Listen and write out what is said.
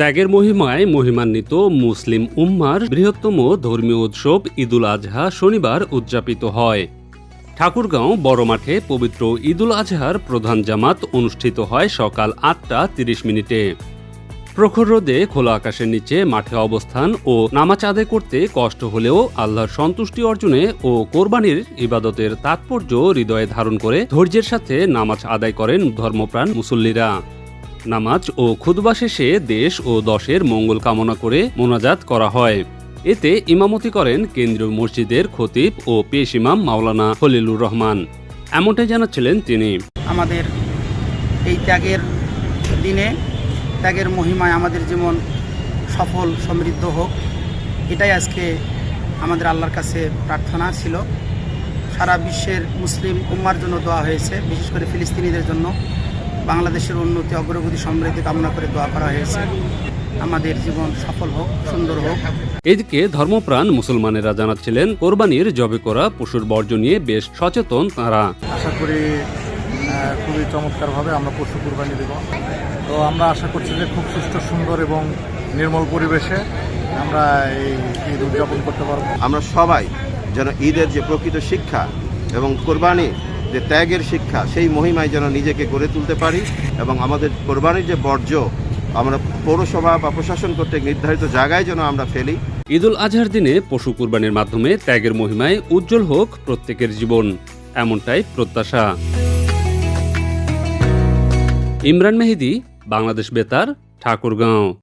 ত্যাগের মহিমায় মহিমান্বিত মুসলিম উম্মার বৃহত্তম ধর্মীয় উৎসব ঈদুল আজহা শনিবার উদযাপিত হয়। ঠাকুরগাঁও বড় মাঠে পবিত্র ঈদুল আজহার প্রধান জামাত অনুষ্ঠিত হয় সকাল আটটা তিরিশ মিনিটে। প্রখর রোদে খোলা আকাশের নিচে মাঠে অবস্থান ও নামাজ আদায় করতে কষ্ট হলেও আল্লাহর সন্তুষ্টি অর্জনে ও কোরবানির ইবাদতের তাৎপর্য হৃদয়ে ধারণ করে ধৈর্যের সাথে নামাজ আদায় করেন ধর্মপ্রাণ মুসল্লিরা। নামাজ ও খুদবা শেষে দেশ ও দশের মঙ্গল কামনা করে মোনাজাত করা হয়। এতে ইমামতি করেন কেন্দ্রীয় মসজিদের খতিব ও পেশ ইমাম মাওলানা খলিলুর রহমান। এমনটাই জানাচ্ছিলেন তিনি। আমাদের এই ত্যাগের দিনে, ত্যাগের মহিমায় আমাদের জীবন সফল, সমৃদ্ধ হোক, এটাই আজকে আমাদের আল্লাহর কাছে প্রার্থনা ছিল। সারা বিশ্বের মুসলিম উম্মার জন্য দেওয়া হয়েছে, বিশেষ করে ফিলিস্তিনিদের জন্য। বাংলাদেশের উন্নতি অগ্রগতি সমৃদ্ধি কামনা করে দোয়া করা হয়েছে। আমাদের জীবন সফল হোক সুন্দর হোক। এদিকে ধর্মপ্রাণ মুসলমানেরা জানাচ্ছিলেন কোরবানির জবে করা পশুর বর্জ্য নিয়ে বেশ সচেতন তারা। আশা করি খুবই চমৎকারভাবে আমরা পশু কুরবানি দেব। তো আমরা আশা করছি যে খুব সুস্থ সুন্দর এবং নির্মল পরিবেশে আমরা এই ঈদ উদযাপন করতে পারব। আমরা সবাই যেন ঈদের যে প্রকৃত শিক্ষা এবং কোরবানি যে ত্যাগের শিক্ষা, সেই মহিমায় যেন নিজেকে গড়ে তুলতে পারি এবং আমাদের কোরবানির যে বর্জ্য, আমরা পৌরসভা বা প্রশাসন কর্তৃক নির্ধারিত জায়গায় যেন আমরা ফেলি। ঈদুল আজহার দিনে পশু কুরবানির মাধ্যমে ত্যাগের মহিমায় উজ্জ্বল হোক প্রত্যেকের জীবন, এমনটাই প্রত্যাশা। ইমরান মেহেদি, বাংলাদেশ বেতার, ঠাকুরগাঁও।